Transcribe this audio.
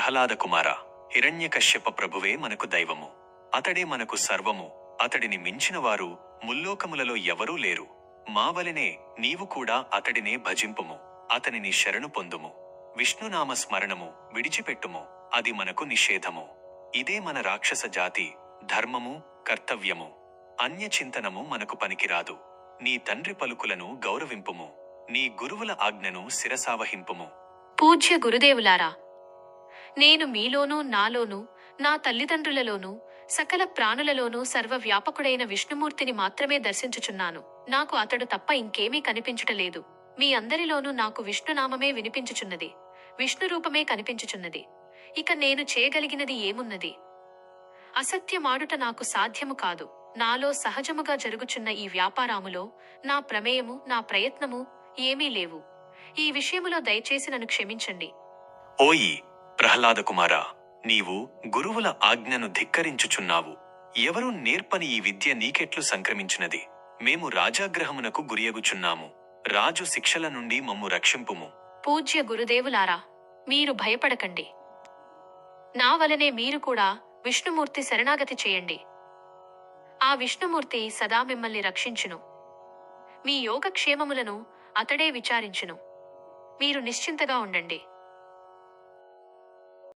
ప్రహ్లాద కుమార హిరణ్యకశ్యప ప్రభువే మనకు దైవము. అతడే మనకు సర్వము. అతడిని మించిన వారు ముల్లోకములలో ఎవరూ లేరు. మావలనే నీవు కూడా అతడినే భజింపుము. అతనిని శరణు పొందుము. విష్ణునామ స్మరణము విడిచిపెట్టుము. అది మనకు నిషేధము. ఇదే మన రాక్షస జాతి ధర్మము కర్తవ్యము. అన్య చింతనము మనకు పనికిరాదు. నీ తండ్రి పలుకులను గౌరవింపుము. నీ గురువుల ఆజ్ఞను శిరసావహింపుము. పూజ్య గురుదేవులారా నేను మీలోనూ నాలోనూ నా తల్లిదండ్రులలోనూ సకల ప్రాణులలోనూ సర్వవ్యాపకుడైన విష్ణుమూర్తిని మాత్రమే దర్శించుచున్నాను. నాకు అతడు తప్ప ఇంకేమీ కనిపించుటలేదు మీ అందరిలోనూ నాకు విష్ణునామమే వినిపించుచున్నది. విష్ణు రూపమే కనిపించుచున్నది. ఇక నేను చేయగలిగినది ఏమున్నది? అసత్యమాడుట నాకు సాధ్యము కాదు. నాలో సహజముగా జరుగుచున్న ఈ వ్యాపారాములో నా ప్రమేయము నా ప్రయత్నము ఏమీ లేవు. ఈ విషయములో దయచేసి నన్ను క్షమించండి. ఓయి ప్రహ్లాదకుమార నీవు గురువుల ఆజ్ఞను ధిక్కరించుచున్నావు. ఎవరు నేర్పని ఈ విద్య నీకెట్లు సంక్రమించినది? మేము రాజాగ్రహమునకు గురియగుచున్నాము రాజు శిక్షల నుండి మమ్ము రక్షింపుము. పూజ్య గురుదేవులారా మీరు భయపడకండి. నా వలనే మీరు కూడా విష్ణుమూర్తి శరణాగతి చేయండి. ఆ విష్ణుమూర్తి సదా మిమ్మల్ని రక్షించును. మీ యోగక్షేమములను అతడే విచారించును. మీరు నిశ్చింతగా ఉండండి.